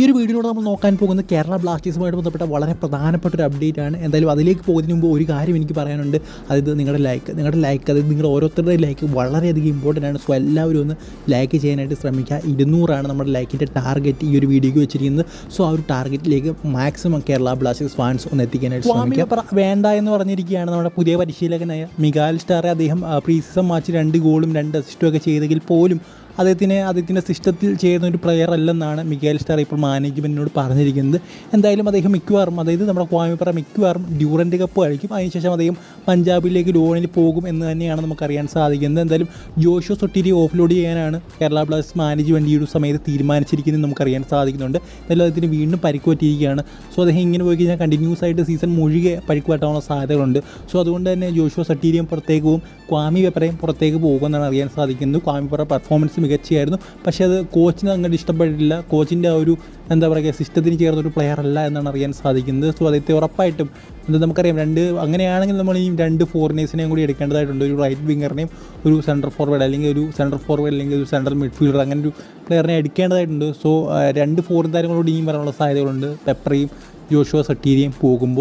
ഈ ഒരു വീഡിയോയിലൂടെ നമ്മൾ നോക്കാൻ പോകുന്നത് കേരള ബ്ലാസ്റ്റേഴ്സുമായിട്ട് ബന്ധപ്പെട്ട വളരെ പ്രധാനപ്പെട്ട ഒരു അപ്ഡേറ്റ് ആണ്. എന്തായാലും അതിലേക്ക് പോകുന്നതിന് മുമ്പ് ഒരു കാര്യം എനിക്ക് പറയാനുണ്ട്. അതായത് നിങ്ങളുടെ ലൈക്ക് നിങ്ങളുടെ ലൈക്ക് അതായത് നിങ്ങൾ ഓരോരുത്തരുടെ ലൈക്ക് വളരെയധികം ഇമ്പോർട്ടന്റ് ആണ്. സോ എല്ലാവരും ഒന്ന് ലൈക്ക് ചെയ്യാനായിട്ട് ശ്രമിക്കുക. ഇരുന്നൂറാണ് നമ്മുടെ ലൈക്കിന്റെ ടാർഗറ്റ് ഈ ഒരു വീഡിയോയ്ക്ക് വെച്ചിരിക്കുന്നത്. സോ ആ ഒരു ടാർഗറ്റിലേക്ക് മാക്സിമം കേരള ബ്ലാസ്റ്റേഴ്സ് ഫാൻസ് ഒന്ന് എത്തിക്കാനായിട്ട് ശ്രമിക്കുക. വേണ്ട എന്ന് പറഞ്ഞിരിക്കുകയാണ് നമ്മുടെ പുതിയ പരിശീലകനായ മികാൽ സ്റ്റാറെ. അദ്ദേഹം പ്രീ സീസൺ മാച്ച് രണ്ട് ഗോളും രണ്ട് അസിസ്റ്റും ഒക്കെ ചെയ്തെങ്കിൽ പോലും അദ്ദേഹത്തിന് അദ്ദേഹത്തിന്റെ സിസ്റ്റത്തിൽ ചെയ്യുന്ന ഒരു പ്ലെയർ അല്ലെന്നാണ് മിഗേൽ സ്റ്റാർ ഇപ്പോൾ മാനേജ്മെന്റിനോട് പറഞ്ഞിരിക്കുന്നത്. എന്തായാലും അദ്ദേഹം മിക്കവാറും അതായത് നമ്മുടെ ക്വാമിപ്പറ മിക്കവാറും ഡ്യൂറന്റ് കപ്പ് കളിക്കും അതിനുശേഷം അദ്ദേഹം പഞ്ചാബിലേക്ക് ലോണിൽ പോകും എന്ന് തന്നെയാണ് നമുക്കറിയാൻ സാധിക്കുന്നത്. എന്തായാലും ജോഷോ സൊട്ടിരി ഓഫ്ലോഡ് ചെയ്യാനാണ് കേരള ബ്ലാസ്റ്റേഴ്സ് മാനേജ്മെന്റ് ഈ ഒരു സമയത്ത് തീരുമാനിച്ചിരിക്കുന്നത് നമുക്കറിയാൻ സാധിക്കുന്നുണ്ട്. എന്തായാലും അദ്ദേഹത്തിന് വീണ്ടും പരിക്ക് പറ്റിയിരിക്കുകയാണ് സോ അദ്ദേഹം ഇങ്ങനെ പോയി കഴിഞ്ഞാൽ കണ്ടിന്യൂസ് ആയിട്ട് സീസൺ മുഴുകെ പരിക്ക് പറ്റാനുള്ള സാധ്യതകളുണ്ട്. സോ അതുകൊണ്ട് തന്നെ ജോഷോ സട്ടീരിയും പുറത്തേക്ക് പോകും ക്വാമി പേപ്പറയും പുറത്തേക്ക് പോകുമെന്നാണ് അറിയാൻ സാധിക്കുന്നത്. ക്വാമി വെപ്പറ പെർഫോമൻസ് മികച്ചയായിരുന്നു. പക്ഷേ അത് കോച്ചിന് അങ്ങോട്ട് ഇഷ്ടപ്പെട്ടില്ല കോച്ചിന്റെ ആ ഒരു എന്താ പറയുക സിസ്റ്റത്തിന് ചേർന്ന ഒരു പ്ലെയർ അല്ല എന്നാണ് അറിയാൻ സാധിക്കുന്നത്. സോ അദ്ദേഹത്തെ ഉറപ്പായിട്ടും എന്താ നമുക്കറിയാം രണ്ട് അങ്ങനെയാണെങ്കിൽ നമ്മൾ ഈ രണ്ട് ഫോറിനേഴ്സിനെയും കൂടി എടുക്കേണ്ടതായിട്ടുണ്ട്. ഒരു റൈറ്റ് വിങ്ങറിനെയും ഒരു സെൻട്രൽ ഫോർവേഡ് അല്ലെങ്കിൽ ഒരു സെൻട്രൽ ഫോർവേഡ് അല്ലെങ്കിൽ ഒരു സെൻട്രൽ മിഡ്ഫീൽഡർ അങ്ങനെ ഒരു പ്ലെയറിനെ എടുക്കേണ്ടതായിട്ടുണ്ട്. സോ രണ്ട് ഫോറിൻ താരങ്ങളോട് ഇനിയും വരാനുള്ള സാധ്യതകളുണ്ട്. പെപ്പറയും ജോഷുവ സട്ടീരിയും പോകുമ്പോൾ.